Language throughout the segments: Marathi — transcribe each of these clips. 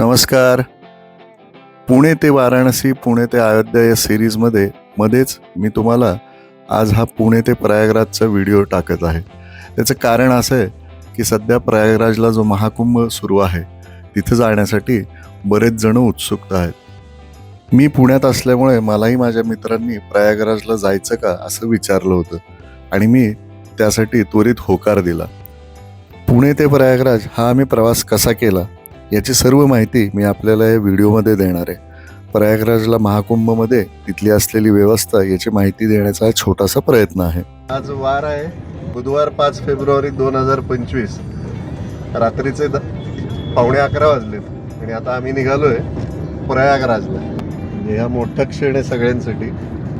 नमस्कार. पुणे ते वाराणसी पुणे ते अयोध्या या सिरीजमध्ये मध्येच मी तुम्हाला आज हा पुणे ते प्रयागराजचा व्हिडिओ टाकत आहे. त्याचं कारण असं आहे की सध्या प्रयागराजला जो महाकुंभ सुरू आहे तिथे जाण्यासाठी बरेच जण उत्सुक आहेत. मी पुण्यात असल्यामुळे मलाही माझ्या मित्रांनी प्रयागराजला जायचं का असं विचारलं होतं आणि मी त्यासाठी त्वरित होकार दिला. पुणे ते प्रयागराज हा आम्ही प्रवास कसा केला? याची सर्व माहिती मी आपल्याला या व्हिडिओमध्ये देणार आहे. प्रयागराजला महाकुंभमध्ये तिथली असलेली व्यवस्था याची माहिती देण्याचा हा छोटासा प्रयत्न आहे. आज वार आहे. बुधवार पाच फेब्रुवारी दोन हजार पंचवीस. रात्रीचे द पावणे अकरा वाजलेत. आणि आता आम्ही निघालोय प्रयागराजला. म्हणजे हा मोठा क्षण आहे सगळ्यांसाठी.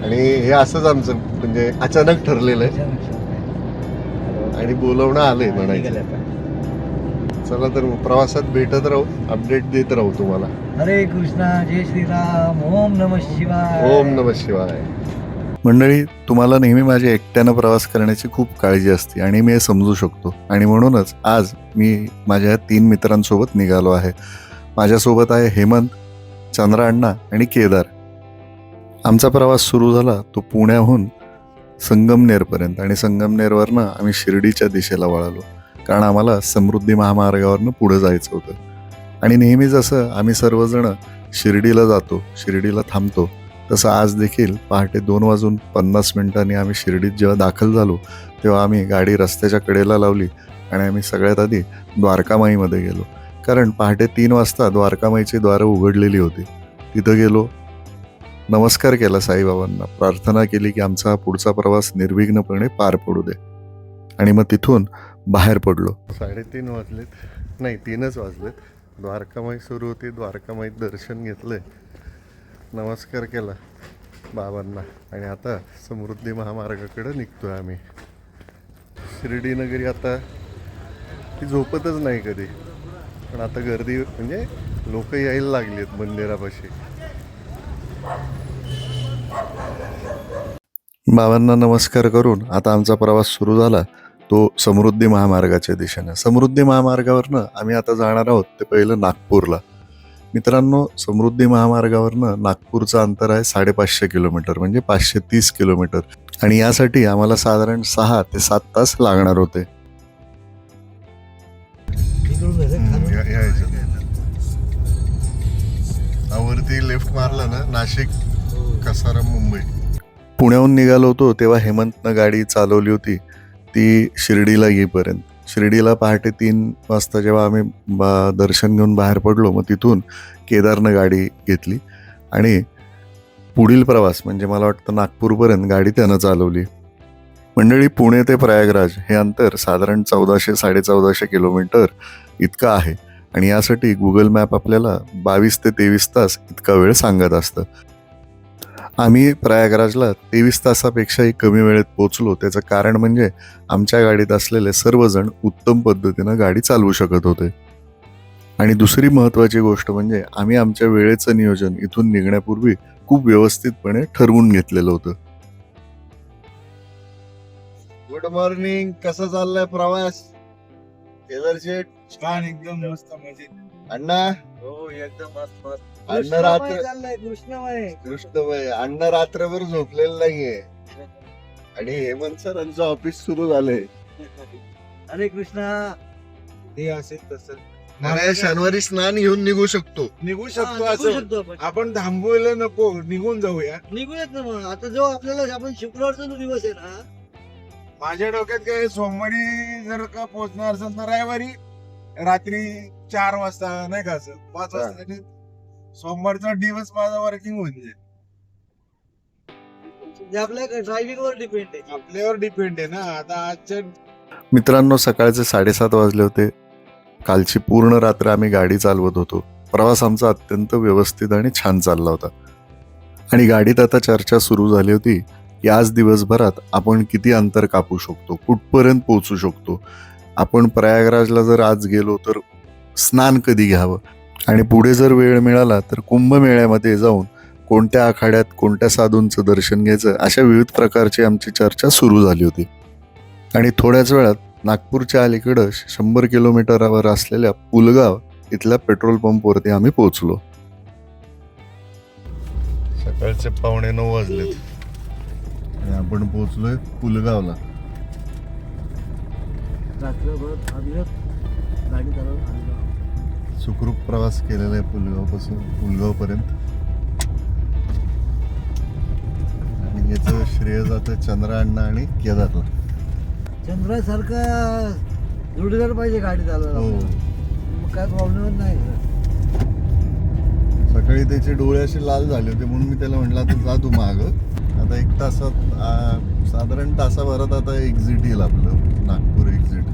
आणि हे असंच आमचं म्हणजे अचानक ठरलेलं आहे. आणि बोलवणं आलंय म्हणायचं. चला तर प्रवासात भेटत राहू अपडेट देत राहू तुम्हाला. हरे कृष्णा जय श्रीराम ओम नम शिवाय. ओम नम शिवाय. मंडळी तुम्हाला नेहमी माझ्या एकट्यानं प्रवास करण्याची खूप काळजी असते आणि मी हे समजू शकतो. आणि म्हणूनच आज मी माझ्या तीन मित्रांसोबत निघालो आहे. माझ्यासोबत आहे हेमंत चंद्रा अण्णा आणि केदार. आमचा प्रवास सुरू झाला तो पुण्याहून संगमनेरपर्यंत आणि संगमनेरवरनं आम्ही शिर्डीच्या दिशेला वळालो. कारण आम्हाला समृद्धी महामार्गावरनं पुढे जायचं होतं. आणि नेहमी जसं आम्ही सर्वजण शिर्डीला जातो शिर्डीला थांबतो तसं आज देखील पहाटे दोन वाजून पन्नास मिनिटांनी आम्ही शिर्डीत जेव्हा दाखल झालो तेव्हा आम्ही गाडी रस्त्याच्या कडेला लावली आणि आम्ही सगळ्यात आधी द्वारकामाईमध्ये गेलो. कारण पहाटे तीन वाजता द्वारकामाईची द्वारं उघडलेली होती. तिथं गेलो नमस्कार केला साईबाबांना प्रार्थना केली की आमचा हा पुढचा प्रवास निर्विघ्नपणे पार पडू दे. आणि मग तिथून बाहेर पडलो. साडेतीन वाजलेत. नाही तीनच वाजलेत. द्वारकामाई सुरू होती. द्वारकामाईत दर्शन घेतलं नमस्कार केला बाबांना. आणि आता समृद्धी महामार्गाकडे निघतोय आम्ही. शिर्डीनगरी आता ती झोपतच नाही कधी. पण आता गर्दी म्हणजे लोक यायला लागली आहेत मंदिरापाशी. बाबांना नमस्कार करून आता आमचा प्रवास सुरू झाला. तो समृद्धी महामार्गाच्या दिशेनं. समृद्धी महामार्गावरनं आम्ही आता जाणार आहोत ते पहिलं नागपूरला. मित्रांनो समृद्धी महामार्गावरनं नागपूरचं अंतर आहे साडेपाचशे किलोमीटर म्हणजे पाचशे तीस किलोमीटर. आणि यासाठी आम्हाला साधारण सहा ते सात तास लागणार होते. वरती लेफ्ट मारला ना नाशिक कसारा मुंबई. पुण्याहून निघालो होतो तेव्हा हेमंतनं गाडी चालवली होती. ती शिर्डीला येईपर्यंत. शिर्डीला पहाटे तीन वाजता जेव्हा आम्ही बा दर्शन घेऊन बाहेर पडलो मग तिथून केदारनं गाडी घेतली. आणि पुढील प्रवास म्हणजे मला वाटतं नागपूरपर्यंत गाडी त्यानं चालवली. मंडळी पुणे ते प्रयागराज हे अंतर साधारण चौदाशे साडेचौदाशे किलोमीटर इतकं आहे. आणि यासाठी गुगल मॅप आपल्याला बावीस ते तेवीस तास इतका वेळ सांगत असतं. आम्ही प्रयागराजला तेवीस तासापेक्षाही कमी वेळेत पोचलो त्याचं कारण म्हणजे आमच्या गाडीत असलेले सर्वजण उत्तम पद्धतीनं गाडी चालवू शकत होते. आणि दुसरी महत्त्वाची गोष्ट म्हणजे आम्ही आमच्या वेळेचं नियोजन इथून निघण्यापूर्वी खूप व्यवस्थितपणे ठरवून घेतलेलं होतं. गुड मॉर्निंग कसा चाललाय प्रवास? छान एकदम मस्त मजेत. अण्णा? हो एकदम मस्त मस्त. रात्र कृष्णमय चाललंय कृष्णमय. कृष्णमय. अण्णा रात्रभर झोपलेलं नाहीये. आणि हेमंत सरांचं ऑफिस सुरू झालंय. हरे कृष्णा हे असेल तसं. अरे शनिवारी स्नान घेऊन निघू शकतो. निघू हा, शकतो निघू असं. शकतो आपण. आपण थांबवायला नको निघून जाऊया. निघूयात ना मग. आता जो आपल्याला आपण शुक्रवारचा जो दिवस आहे ना माझ्या डोक्यात काय सोमवारी जर का पोहोचणार असेल तर रविवारी रात्री चार वाजता नाही का असं? पाच हा. वाजता सोमवारचा दिवस माझा वर्किंग होऊन जाईल जे आपल्या ड्रायव्हिंग वर डिपेंड आहे. आपल्यावर डिपेंड आहे ना. आता आजच्या मित्रांनो सकाळचे साडेसात वाजले होते. कालची पूर्ण रात्र आम्ही गाडी चालवत होतो. प्रवास आमचा अत्यंत व्यवस्थित आणि छान चालला होता. आणि गाडीत आता चर्चा सुरू झाली होती. की आज दिवसभरात आपण किती अंतर कापू शकतो? कुठपर्यंत पोहोचू शकतो? आपण प्रयागराजला जर आज गेलो तर स्नान कधी घ्यावं? आणि पुढे जर वेळ मिळाला तर कुंभमेळ्यामध्ये जाऊन कोणत्या आखाड्यात कोणत्या साधूंचं दर्शन घ्यायचं अशा विविध प्रकारची आमची चर्चा सुरू झाली होती. आणि थोड्याच वेळात नागपूरच्या अलीकडं शंभर किलोमीटरवर असलेल्या पुलगाव इथल्या पेट्रोल पंपवरती आम्ही पोहोचलो. सकाळचे पावणे नऊ वाजलेत. आणि आपण पोहोचलोय पुलगावला. रात्रभर गाडी चालवून आलेलो सुखरूप प्रवास केलेला आहे पुलगावपासून पुलगावपर्यंत. आणि याचं श्रेय जातं चंद्राअण्णा आणि केदारला. चंद्रासारखा जोडीदार पाहिजे गाडी चालवायला. हो. मग काय प्रॉब्लेमच नाही. सकाळी त्याचे डोळे असे लाल झाले होते म्हणून मी त्याला म्हटलं आता जा तू माग. आता एक तासात साधारण तासाभरात आता एक्झिट येईल आपलं नागपूर एक्झिट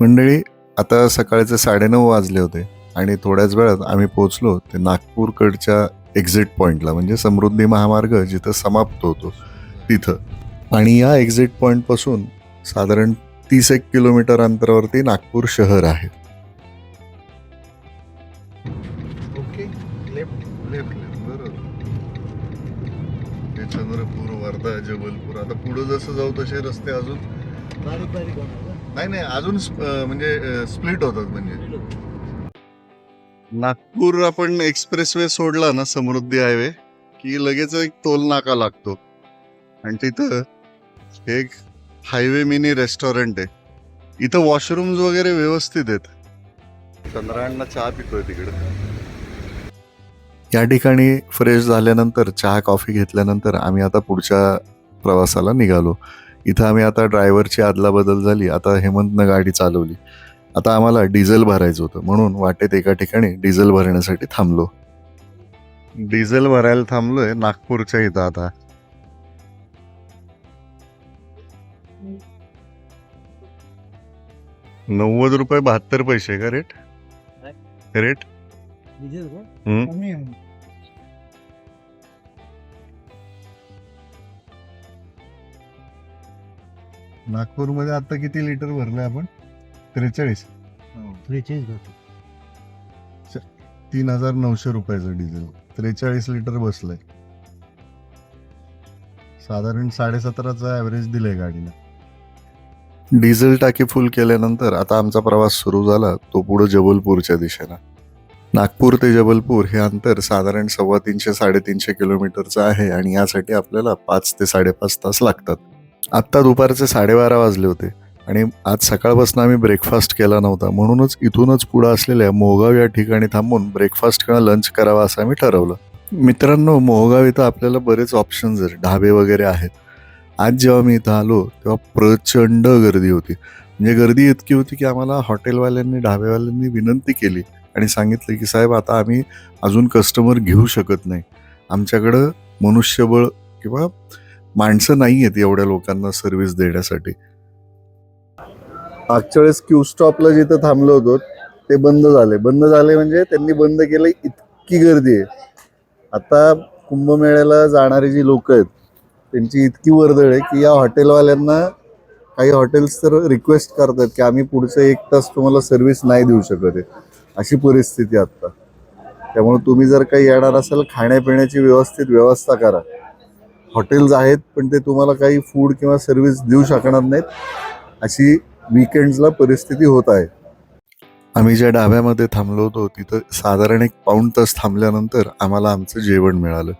मंडळी आता सकाळचे साडेनऊ वाजले होते आणि थोड्याच वेळात आम्ही पोहोचलो ते नागपूरकडच्या एक्झिट पॉईंटला म्हणजे समृद्धी महामार्ग जिथं समाप्त होतो तिथं. आणि या एक्झिट पॉईंटपासून साधारण तीस एक किलोमीटर अंतरावरती नागपूर शहर आहे. ओके लेफ्ट लेफ्ट लेफ्ट बरोबर. हे चंद्रपूर वर्धा जबलपूर आता पुढे जसं जाऊ तसे रस्ते अजून. बारीक बारीक. नाही नाही अजून म्हणजे स्प्लिट होतात म्हणजे. नागपूर आपण एक्सप्रेस वे सोडला ना समृद्धी हायवे की लगेच एक टोल नाका लागतो. आणि तिथं एक हायवे मिनी रेस्टॉरंट आहे. इथं वॉशरूम्स वगैरे व्यवस्थित आहेत. चंद्रायणला चहा पितोय तिकडे. या ठिकाणी फ्रेश झाल्यानंतर चहा कॉफी घेतल्यानंतर आम्ही आता पुढच्या प्रवासाला निघालो. इथं आम्ही आता ड्रायव्हरची आदलाबदल झाली. आता हेमंतनं गाडी चालवली. आता आम्हाला डिझेल भरायचं होतं. म्हणून वाटेत एका ठिकाणी डिझेल भरण्यासाठी थांबलो. डिझेल भरायला थांबलोय नागपूरच्या इथं आता. नव्वद रुपये बहात्तर पैसे का रेट रेट नागपूरमध्ये आता किती लिटर भरले आपण? त्रेचाळीस. त्रेचाळीस घेतो तीन हजार नऊशे रुपयाचं डिझेल त्रेचाळीस लिटर बसलंय. साधारण साडेसतराचा ॲव्हरेज दिलंय गाडीनं. डिझेल टाकी फुल केल्यानंतर आता आमचा प्रवास सुरू झाला तो पुढे जबलपूरच्या दिशेनं. नागपूर ते जबलपूर हे अंतर साधारण सव्वा तीनशे साडेतीनशे किलोमीटरचं आहे आणि यासाठी आपल्याला पाच ते साडेपाच तास लागतात. आत्ता दुपारचे साडेबारा वाजले होते आणि आज सकाळपासून आम्ही ब्रेकफास्ट केला नव्हता. म्हणूनच इथूनच पुढं असलेल्या मोहगाव या ठिकाणी थांबून ब्रेकफास्ट किंवा लंच करावा असं आम्ही ठरवलं. मित्रांनो मोहगाव इथं आपल्याला बरेच ऑप्शन्स आहेत. ढाबे वगैरे आहेत. आज जेव्हा मी इथं आलो तेव्हा प्रचंड गर्दी होती. म्हणजे गर्दी इतकी होती की आम्हाला हॉटेलवाल्यांनी ढाबेवाल्यांनी विनंती केली आणि सांगितलं की साहेब आता आम्ही अजून कस्टमर घेऊ शकत नाही. आमच्याकडं मनुष्यबळ किंवा माणसं नाही आहेत एवढ्या लोकांना सर्व्हिस देण्यासाठी. मागच्या वेळेस क्यू स्टॉपला जिथं थांबलो होतो ते बंद झाले. बंद झाले म्हणजे त्यांनी बंद केलं इतकी गर्दी आहे. आता कुंभमेळ्याला जाणारी जी लोक आहेत त्यांची इतकी वर्दळ आहे की या हॉटेलवाल्यांना काही हॉटेल्स तर रिक्वेस्ट करतात की आम्ही पुढचे एक तास तुम्हाला सर्व्हिस नाही देऊ शकत आहे. अशी परिस्थिती आत्ता त्यामुळे तुम्ही जर काही येणार असाल खाण्यापिण्याची व्यवस्थित व्यवस्था करा. हॉटेल्स आहेत पण ते तुम्हाला काही फूड किंवा सर्व्हिस देऊ शकणार नाहीत. अशी विकेंड्सला परिस्थिती होत आहे. आम्ही ज्या डाब्यामध्ये थांबलो होतो तिथं साधारण एक पाऊण तास थांबल्यानंतर आम्हाला आमचं जेवण मिळालं.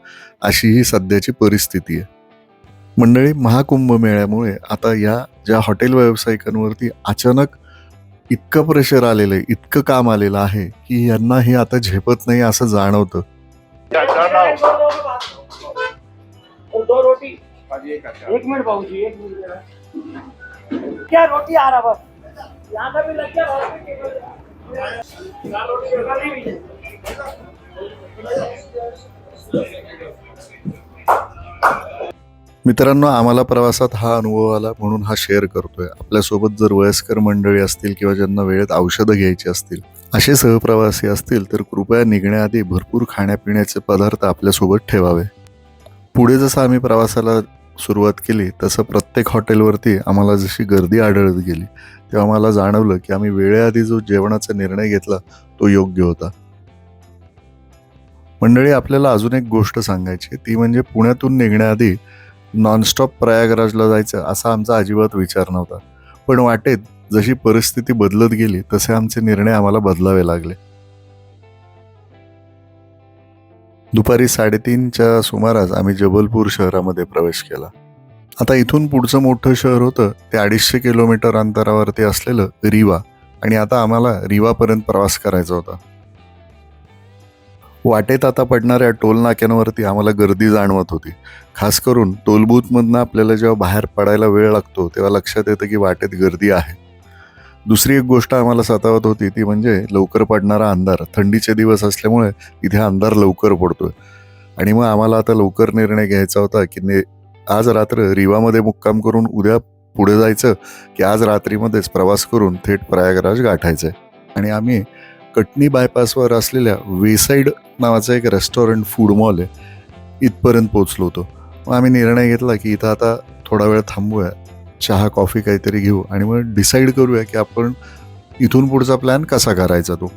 अशी ही सध्याची परिस्थिती आहे. मंडळी महाकुंभ मेळ्यामुळे आता या ज्या हॉटेल व्यावसायिकांवरती अचानक इतकं प्रेशर आलेलं आहे इतकं काम आलेलं आहे की यांना हे आता झेपत नाही असं जाणवतं. और दो रोटी। एक मिनट बाबू जी एक मिनट जरा। क्या रोटी आ रहा बस? यहाँ का भी लग गया है। मित्रांनो आम्हाला प्रवासात हा अनुभव आला म्हणून हा शेअर करतोय. आपल्यासोबत जर वयस्कर मंडळी असतील किंवा ज्यांना वेळेत औषधं घ्यायची असतील असे सहप्रवासी असतील तर कृपया निघण्याआधी भरपूर खाण्यापिण्याचे पदार्थ आपल्यासोबत ठेवावे. पुढे जसं आम्ही प्रवासाला सुरुवात केली तसं प्रत्येक हॉटेलवरती आम्हाला जशी गर्दी आढळत गेली तेव्हा मला जाणवलं की आम्ही वेळेआधी जो जेवणाचा निर्णय घेतला तो योग्य होता. मंडळी आपल्याला अजून एक गोष्ट सांगायची ती म्हणजे पुण्यातून निघण्याआधी नॉनस्टॉप प्रयागराजला जायचं असा आमचा अजिबात विचार नव्हता. पण वाटेत जशी परिस्थिती बदलत गेली तसे आमचे निर्णय आम्हाला बदलावे लागले. दुपारी साडेतीनच्या सुमारास आम्ही जबलपूर शहरामध्ये प्रवेश केला. आता इथून पुढचं मोठं शहर होतं ते अडीचशे किलोमीटर अंतरावरती असलेलं रिवा आणि आता आम्हाला रिवापर्यंत प्रवास करायचा होता. वाटेत आता पडणाऱ्या टोल नाक्यांवरती आम्हाला गर्दी जाणवत होती. खास करून टोलबूथमधनं आपल्याला जेव्हा बाहेर पडायला वेळ लागतो तेव्हा लक्षात येतं की वाटेत गर्दी आहे. दुसरी एक गोष्ट आम्हाला सतावत होती ती म्हणजे लवकर पडणारा अंधार. थंडीचे दिवस असल्यामुळे इथे अंधार लवकर पडतोय. आणि मग आम्हाला आता लवकर निर्णय घ्यायचा होता की ने आज रात्र रिवामध्ये मुक्काम करून उद्या पुढे जायचं की आज रात्रीमध्येच प्रवास करून थेट प्रयागराज गाठायचं आहे आणि आम्ही कटनी बायपासवर असलेल्या वेसाईड नावाचं एक रेस्टॉरंट फूड मॉल आहे इथपर्यंत पोचलो होतो. मग आम्ही निर्णय घेतला की इथं आता थोडा वेळ थांबूया. चहा कॉफी काहीतरी घेऊ आणि मग डिसाईड करूया की आपण इथून पुढचा प्लॅन कसा करायचा तो.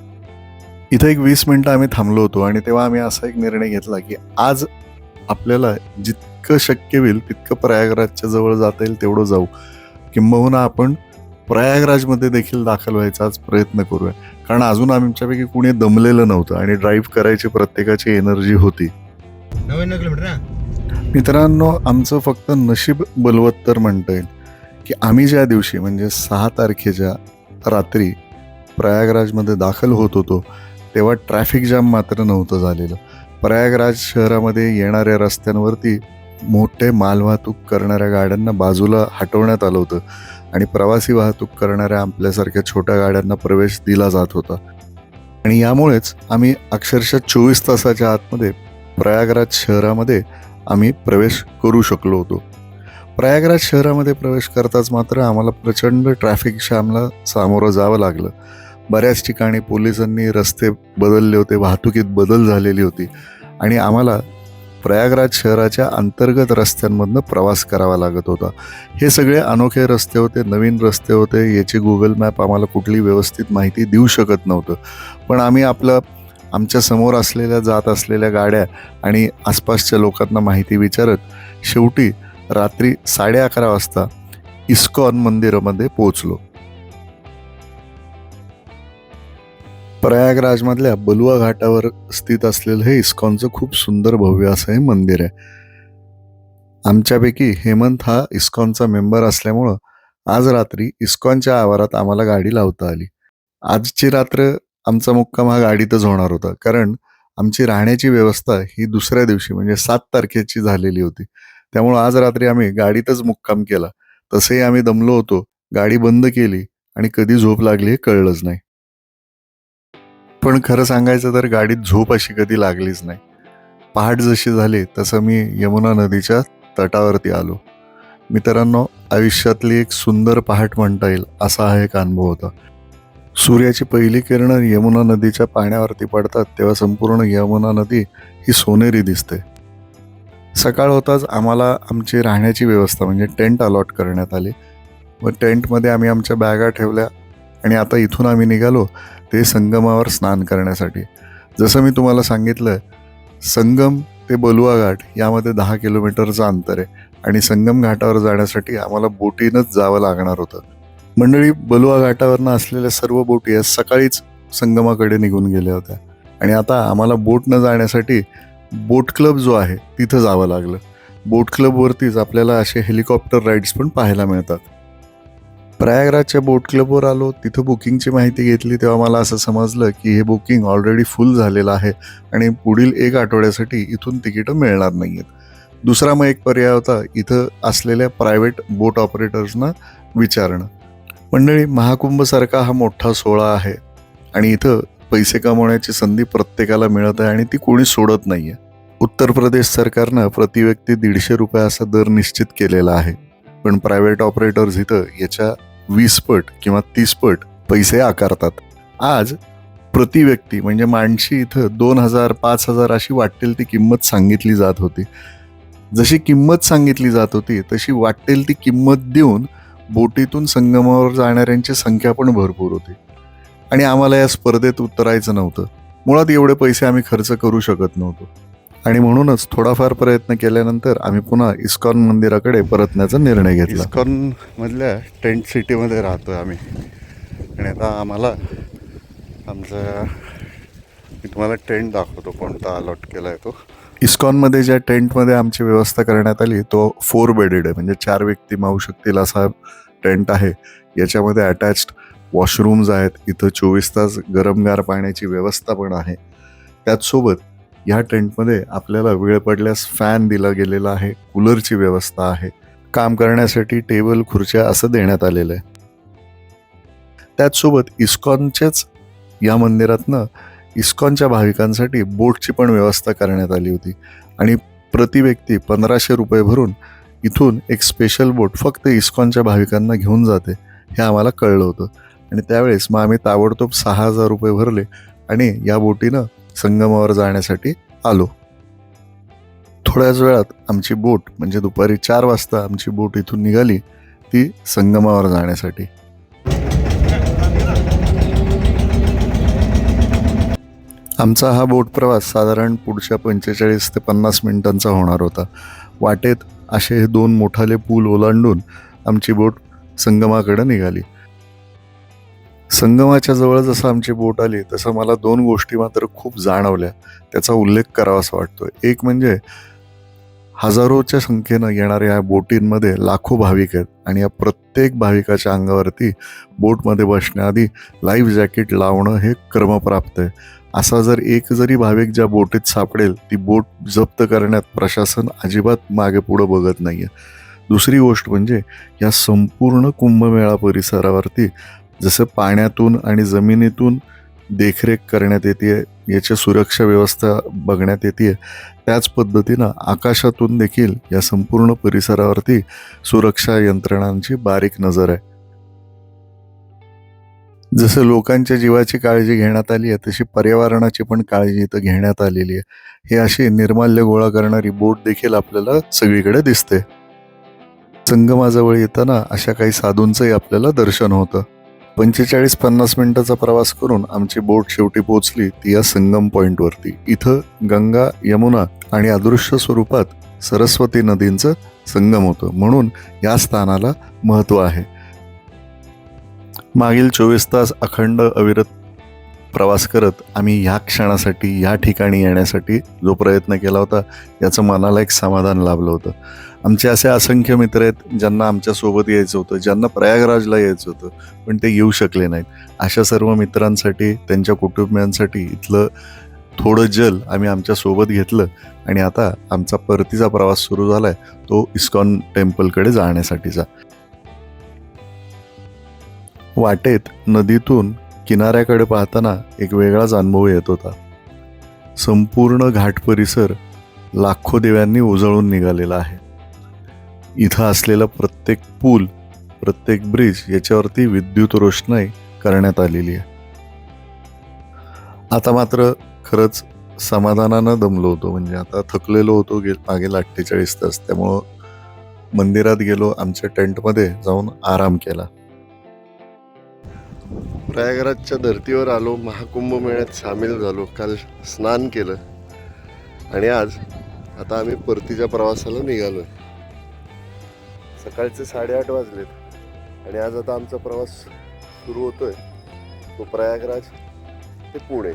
इथं एक वीस मिनटं आम्ही थांबलो होतो आणि तेव्हा आम्ही असा एक निर्णय घेतला की आज आपल्याला जितकं शक्य होईल तितकं प्रयागराजच्या जवळ जाता येईल तेवढं जाऊ. किंबहुना आपण प्रयागराजमध्ये देखील दाखल व्हायचा आज प्रयत्न करूया. कारण अजून आमच्यापैकी कुणी दमलेलं नव्हतं आणि ड्राईव्ह करायची प्रत्येकाची एनर्जी होती. मित्रांनो आमचं फक्त नशीब बलवत्तर म्हणता येईल. की आम्ही ज्या दिवशी म्हणजे सहा तारखेच्या रात्री प्रयागराजमध्ये दाखल होत होतो तेव्हा ट्रॅफिक जाम मात्र नव्हतं झालेलं. प्रयागराज शहरामध्ये येणाऱ्या रस्त्यांवरती मोठे मालवाहतूक करणाऱ्या गाड्यांना बाजूला हटवण्यात आलं होतं आणि प्रवासी वाहतूक करणाऱ्या आपल्यासारख्या छोट्या गाड्यांना प्रवेश दिला जात होता. आणि यामुळेच आम्ही अक्षरशः चोवीस तासाच्या आतमध्ये प्रयागराज शहरामध्ये आम्ही प्रवेश करू शकलो होतो. प्रयागराज शहरामध्ये प्रवेश करताच मात्र आम्हाला प्रचंड ट्रॅफिक जामला सामोरं जावं लागलं. बऱ्याच ठिकाणी पोलिसांनी रस्ते बदलले होते वाहतुकीत बदल झालेली होती आणि आम्हाला प्रयागराज शहराच्या अंतर्गत रस्त्यांमधनं प्रवास करावा लागत होता. हे सगळे अनोखे रस्ते होते नवीन रस्ते होते याची गुगल मॅप आम्हाला कुठली व्यवस्थित माहिती देऊ शकत नव्हतं. पण आम्ही आपलं आमच्यासमोर असलेल्या जात असलेल्या गाड्या आणि आसपासच्या लोकांना माहिती विचारत शेवटी रात्री साडे अकरा वाजता इस्कॉन मंदिरामध्ये पोहोचलो. प्रयागराजमधल्या बलुआ घाटावर स्थित असलेलं हे इस्कॉनचं खूप सुंदर भव्य असं हे मंदिर आहे. आमच्यापैकी हेमंत हा इस्कॉनचा मेंबर असल्यामुळं आज रात्री इस्कॉनच्या आवारात आम्हाला गाडी लावता आली. आजची रात्र आमचा मुक्काम हा गाडीतच होणार होता. कारण आमची राहण्याची व्यवस्था ही दुसऱ्या दिवशी म्हणजे सात तारखेची झालेली होती. त्यामुळं आज रात्री आम्ही गाडीतच मुक्काम केला. तसेही आम्ही दमलो होतो. गाडी बंद केली आणि कधी झोप लागली हे कळलंच नाही. पण खरं सांगायचं तर गाडीत झोप अशी कधी लागलीच नाही. पहाट जशी झाली तसं मी यमुना नदीच्या तटावरती आलो. मित्रांनो आयुष्यातली एक सुंदर पहाट म्हणता येईल असा हा एक अनुभव होता. सूर्याची पहिली किरणं यमुना नदीच्या पाण्यावरती पडतात तेव्हा संपूर्ण यमुना नदी ही सोनेरी दिसते. सकाळ होताच आम्हाला आमची राहण्याची व्यवस्था म्हणजे टेंट अलॉट करण्यात आली. व टेंटमध्ये आम्ही आमच्या बॅगा ठेवल्या आणि आता इथून आम्ही निघालो ते संगमावर स्नान करण्यासाठी. जसं मी तुम्हाला सांगितलं संगम ते बलुआ घाट यामध्ये दहा किलोमीटरचं अंतर आहे आणि संगम घाटावर जाण्यासाठी आम्हाला बोटीनंच जावं लागणार होतं. मंडळी बलुआ घाटावरनं असलेल्या सर्व बोटी या सकाळीच संगमाकडे निघून गेल्या होत्या. आणि आता आम्हाला बोटनं जाण्यासाठी बोट क्लब जो आहे तिथं जावं लागलं. बोट क्लबवरतीच आपल्याला असे हेलिकॉप्टर राईड्स पण पाहायला मिळतात. प्रयागराजच्या बोट क्लबवर आलो तिथं बुकिंगची माहिती घेतली तेव्हा मला असं समजलं की हे बुकिंग ऑलरेडी फुल झालेलं आहे आणि पुढील एक आठवड्यासाठी इथून तिकीटं मिळणार नाही आहेत दुसरा मग एक पर्याय होता इथं असलेल्या प्रायव्हेट बोट ऑपरेटर्सना विचारणं. मंडळी महाकुंभसारखा हा मोठा सोहळा आहे आणि इथं पैसे कमवण्याची संधी प्रत्येकाला मिळत आहे आणि ती कोणी सोडत नाही आहे उत्तर प्रदेश सरकारनं प्रतिव्यक्ती दीडशे रुपये असा दर निश्चित केलेला आहे. पण प्रायव्हेट ऑपरेटर्स इथं याच्या वीस पट किंवा तीस पट पैसे आकारतात. आज प्रतिव्यक्ती म्हणजे माणशी इथं दोन हजार पाच हजार अशी वाटेल ती किंमत सांगितली जात होती. जशी किंमत सांगितली जात होती तशी वाटेल ती किंमत देऊन बोटीतून संगमावर जाणाऱ्यांची संख्या पण भरपूर होती. आणि आम्हाला या स्पर्धेत उतरायचं नव्हतं. मुळात एवढे पैसे आम्ही खर्च करू शकत नव्हतो. आणि म्हणूनच थोडाफार प्रयत्न केल्यानंतर आम्ही पुन्हा इस्कॉन मंदिराकडे परतण्याचा निर्णय घेतला. इस्कॉन मधल्या टेंट सिटीमध्ये राहतोय आम्ही. आणि आता आम्हाला आमचा मी तुम्हाला टेंट दाखवतो कोणता अलॉट केला आहे तो. इस्कॉनमध्ये ज्या टेंटमध्ये आमची व्यवस्था करण्यात आली तो फोर बेडेड आहे. म्हणजे चार व्यक्ती मावू शकतील असा टेंट आहे. याच्यामध्ये अटॅच्ड वॉशरूम्स आहेत इथं चोवीस तास गरमगार पाण्याची व्यवस्था पण आहे. त्याचसोबत ह्या टेंटमध्ये आपल्याला वेळ पडल्यास फॅन दिला गेलेला आहे कूलरची व्यवस्था आहे. काम करण्यासाठी टेबल खुर्च्या असं देण्यात आलेलं आहे. त्याचसोबत इस्कॉनच्याच या मंदिरातनं इस्कॉनच्या भाविकांसाठी बोटची पण व्यवस्था करण्यात आली होती. आणि प्रति व्यक्ती पंधराशे रुपये भरून इथून एक स्पेशल बोट फक्त इस्कॉनच्या भाविकांना घेऊन जाते हे आम्हाला कळलं होतं. आणि त्यावेळेस मग आम्ही ताबडतोब सहा हजार रुपये भरले आणि या बोटीनं संगमावर जाण्यासाठी आलो. थोड्याच वेळात आमची बोट म्हणजे दुपारी चार वाजता आमची बोट इथून निघाली ती संगमावर जाण्यासाठी. आमचा हा बोट प्रवास साधारण पुढच्या पंचेचाळीस ते पन्नास मिनिटांचा होणार होता. वाटेत असे हे दोन मोठाले पूल ओलांडून आमची बोट संगमाकडे निघाली. संगमाच्या जवळ जसं आमची बोट आली तसं मला दोन गोष्टी मात्र खूप जाणवल्या. त्याचा उल्लेख करावासा वाटतो एक म्हणजे हजारोच्या संख्येनं येणाऱ्या या बोटींमध्ये लाखो भाविक आहेत आणि या प्रत्येक भाविकाच्या अंगावरती बोटमध्ये बसण्याआधी लाईफ जॅकेट लावणं हे क्रमप्राप्त आहे. असा जर एक जरी भाविक ज्या बोटीत सापडेल ती बोट जप्त करण्यात प्रशासन अजिबात मागे पुढं बघत आहे दुसरी गोष्ट म्हणजे या संपूर्ण कुंभमेळा परिसरावरती जसं पाण्यातून आणि जमिनीतून देखरेख करण्यात येते याची सुरक्षा व्यवस्था बघण्यात येते त्याच पद्धतीनं आकाशातून देखील या संपूर्ण परिसरावरती सुरक्षा यंत्रणांची बारीक नजर आहे. जसं लोकांच्या जीवाची काळजी घेण्यात आली आहे तशी पर्यावरणाची पण काळजी इथं घेण्यात आलेली आहे. हे अशी निर्माल्य गोळा करणारी बोट देखील आपल्याला सगळीकडे दिसते. संगमाजवळ येताना अशा काही साधूंचंही आपल्याला दर्शन होतं. पंचेचाळीस पन्नास मिनिटाचा प्रवास करून आमची बोट शेवटी पोहोचली ती या संगम पॉईंटवरती इथं गंगा यमुना आणि अदृश्य स्वरूपात सरस्वती नदींचं संगम होतं. म्हणून या स्थानाला महत्त्व आहे. मागील चोवीस तास अखंड अविरत प्रवास करत आम्ही ह्या क्षणासाठी ह्या ठिकाणी येण्यासाठी जो प्रयत्न केला होता याचं मनाला एक समाधान लाभलं होतं. आमचे असे असंख्य मित्र आहेत ज्यांना आमच्यासोबत यायचं होतं ज्यांना प्रयागराजला यायचं होतं पण ते येऊ शकले नाहीत. अशा सर्व मित्रांसाठी त्यांच्या कुटुंबियांसाठी इथलं थोडं जल आम्ही आमच्यासोबत घेतलं आणि आता आमचा परतीचा प्रवास सुरू झाला आहे तो इस्कॉन टेम्पलकडे जाण्यासाठीचा. वाटेत नदीतून किनाऱ्याकडे पाहताना एक वेगळाच अनुभव येत होता. संपूर्ण घाट परिसर लाखो देव्यांनी उजळून निघालेला आहे. इथं असलेला प्रत्येक पूल प्रत्येक ब्रिज याच्यावरती विद्युत रोषणाई करण्यात आलेली आहे. आता मात्र खरंच समाधानानं दमलो होतो. म्हणजे आता थकलेलो होतो गे मागील अठ्ठेचाळीस तास. त्यामुळं मंदिरात गेलो आमच्या टेंटमध्ये जाऊन आराम केला. प्रयागराजच्या धर्तीवर आलो महाकुंभ मेळ्यात सामील झालो काल स्नान केलं आणि आज आता आम्ही परतीच्या प्रवासाला निघालोय. सकाळचे साडेआठ वाजलेत आणि आज आता आमचा प्रवास सुरू होतोय. तो प्रयागराज ते पुणे.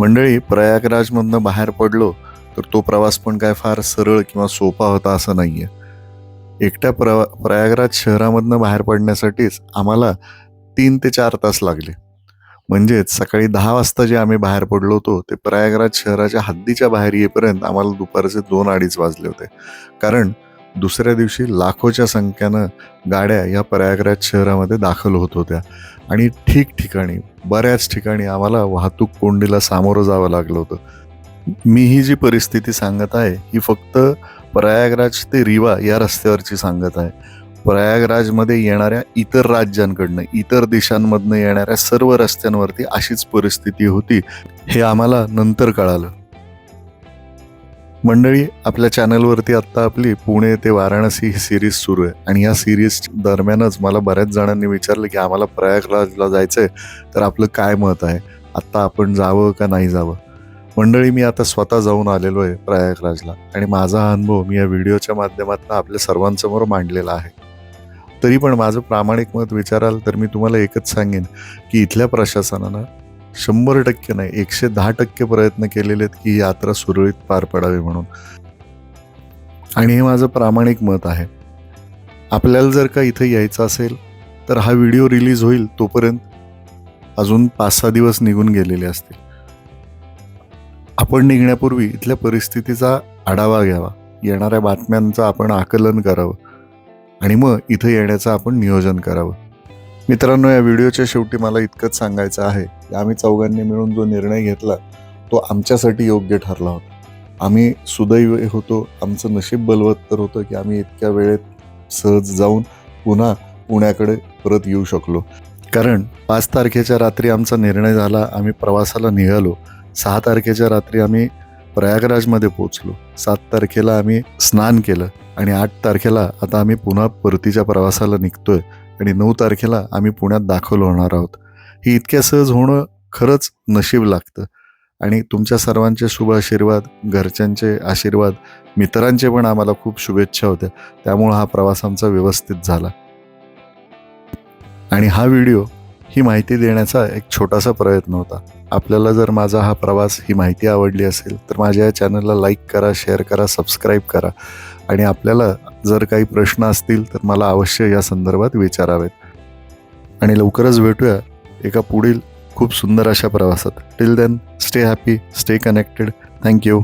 मंडळी प्रयागराजमधनं बाहेर पडलो तर तो प्रवास पण काय फार सरळ किंवा सोपा होता असं नाहीये. एकट्या प्र प्रयागराज शहरामधनं बाहेर पडण्यासाठीच आम्हाला तीन ते चार तास लागले. म्हणजेच सकाळी दहा वाजता जे आम्ही बाहेर पडलो होतो ते प्रयागराज शहराच्या हद्दीच्या बाहेर येईपर्यंत आम्हाला दुपारचे दोन अडीच वाजले होते. कारण दुसऱ्या दिवशी लाखोच्या संख्येनं गाड्या या प्रयागराज शहरामध्ये दाखल होत होत्या. आणि ठिकठिकाणी बऱ्याच ठिकाणी आम्हाला वाहतूक कोंडीला सामोरं जावं लागलं होतं. मी ही जी परिस्थिती सांगत आहे ही फक्त प्रयागराज ते रिवा या रस्त्यावरची सांगत आहे. प्रयागराजमध्ये येणाऱ्या इतर राज्यांकडनं इतर देशांमधनं येणाऱ्या सर्व रस्त्यांवरती अशीच परिस्थिती होती हे आम्हाला नंतर कळालं. मंडळी आपल्या चॅनलवरती आत्ता आपली पुणे ते वाराणसी ही सिरीज सुरू आहे. आणि या सिरीज दरम्यानच मला बऱ्याच जणांनी विचारलं की आम्हाला प्रयागराजला जायचं आहे तर आपलं काय मत आहे? आत्ता आपण जावं का नाही जावं? मंडळी मी आता स्वतः जाऊन आलेलो आहे प्रयागराजला आणि माझा हा अनुभव मी या व्हिडिओच्या माध्यमातून आपल्या सर्वांसमोर मांडलेला आहे. तरी पण माझं प्रामाणिक मत विचाराल तर मी तुम्हाला एकच सांगेन की इथल्या प्रशासनानं शंभर टक्के नाही एकशे दहा टक्के प्रयत्न केलेले आहेत की ही यात्रा सुरळीत पार पडावी म्हणून. आणि हे माझं प्रामाणिक मत आहे. आपल्याला जर का इथं यायचं असेल तर हा व्हिडिओ रिलीज होईल तोपर्यंत अजून पाच सहा दिवस निघून गेलेले असतील. आपण निघण्यापूर्वी इथल्या परिस्थितीचा आढावा घ्यावा. येणाऱ्या बातम्यांचं आपण आकलन करावं आणि मग इथं येण्याचं आपण नियोजन करावं. मित्रांनो या व्हिडिओच्या शेवटी मला इतकंच सांगायचं आहे. की आम्ही चौघांनी मिळून जो निर्णय घेतला तो आमच्यासाठी योग्य ठरला होता. आम्ही सुदैव होतो आमचं नशीब बलवत्तर होतं की आम्ही इतक्या वेळेत सहज जाऊन पुन्हा पुण्याकडे परत येऊ शकलो. कारण पाच तारखेच्या रात्री आमचा निर्णय झाला आम्ही प्रवासाला निघालो. सहा तारखेच्या रात्री आम्ही प्रयागराजमध्ये पोचलो सात तारखेला आम्ही स्नान केलं आणि आठ तारखेला आता आम्ही पुन्हा परतीच्या प्रवासाला निघतोय आणि नऊ तारखेला आम्ही पुण्यात दाखल होणार आहोत. ही इतक्या सहज होणं खरंच नशीब लागतं. आणि तुमच्या सर्वांचे शुभ आशीर्वाद घरच्यांचे आशीर्वाद मित्रांचे पण आम्हाला खूप शुभेच्छा होत्या. त्यामुळं हा प्रवास आमचा व्यवस्थित झाला. आणि हा व्हिडिओ ही माहिती देण्याचा एक छोटासा प्रयत्न होता. आपल्याला जर माझा हा प्रवास ही माहिती आवडली असेल तर माझ्या या चॅनलला लाईक करा शेअर करा सबस्क्राईब करा. आणि आपल्याला जर काही प्रश्न असतील तर मला अवश्य या संदर्भात विचारावेत. आणि लवकरच भेटूया एका पुढील खूप सुंदर अशा प्रवासात. Till then stay happy stay connected thank you